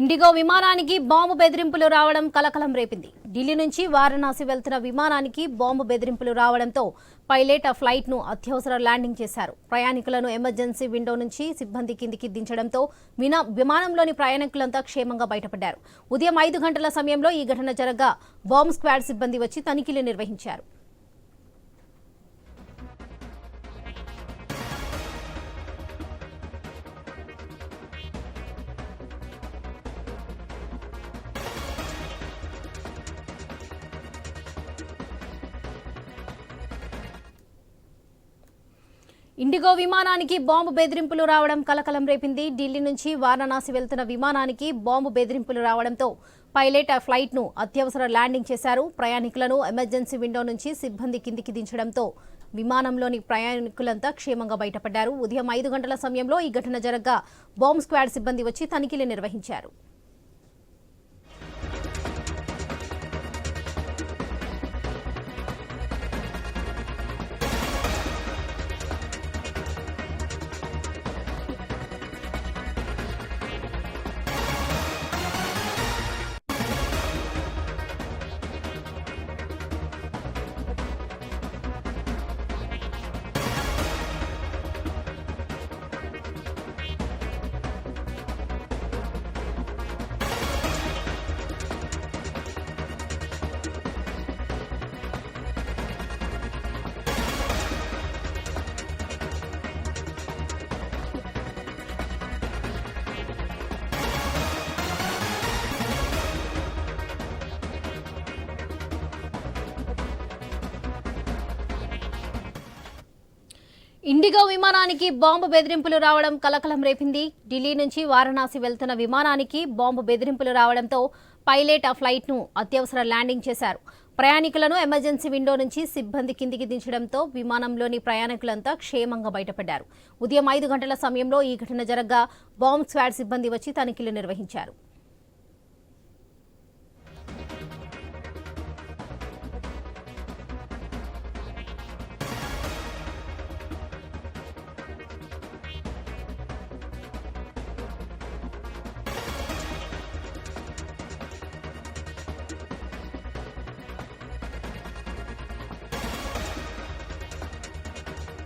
IndiGo విమానానికి bomb బెదిరింపులు రావడం కలకలం రేపింది. ఢిల్లీ నుంచి వారణాసి వెళ్తున్న విమానానికి బాంబు బెదిరింపులు రావడంతో పైలట్ ఆ ఫ్లైట్ను అత్యవసర ల్యాండింగ్ చేశారు. ప్రయాణికులను ఎమర్జెన్సీ విండో నుంచి సిబ్బంది కిందికి దించడంతో వినా విమానంలోని ప్రయాణికులంతా క్షేమంగా బయటపడ్డారు. ఉదయం ఐదు గంటల సమయంలో ఈ ఘటన జరగగా బాంబు స్క్వాడ్ సిబ్బంది వచ్చి తనిఖీలు నిర్వహించారు. ఇండిగో విమానానికి బాంబు బెదిరింపులు రావడం కలకలం రేపింది. ఢిల్లీ నుంచి వారణాసి వెళ్తున్న విమానానికి బాంబు బెదిరింపులు రావడంతో పైలట్ ఆ ఫ్లైట్ను అత్యవసర ల్యాండింగ్ చేశారు. ప్రయాణికులను ఎమర్జెన్సీ విండో నుంచి సిబ్బంది కిందికి దించడంతో విమానంలోని ప్రయాణికులంతా క్షేమంగా బయటపడ్డారు. ఉదయం ఐదు గంటల సమయంలో ఈ ఘటన జరగ్గా బాంబ్ స్క్వాడ్ సిబ్బంది వచ్చి తనిఖీలు నిర్వహించారు. ఇండిగో విమానానికి బాంబు బెదిరింపులు రావడం కలకలం రేపింది. ఢిల్లీ నుంచి వారణాసి వెళ్తున్న విమానానికి బాంబు బెదిరింపులు రావడంతో పైలట్ ఆ ఫ్లైట్ను అత్యవసర ల్యాండింగ్ చేశారు. ప్రయాణికులను ఎమర్జెన్సీ విండో నుంచి సిబ్బంది కిందికి దించడంతో విమానంలోని ప్రయాణికులంతా క్షేమంగా బయటపడ్డారు. ఉదయం ఐదు గంటల సమయంలో ఈ ఘటన జరగ్గా బాంబ్ స్వాడ్ సిబ్బంది వచ్చి తనిఖీలు నిర్వహించారు.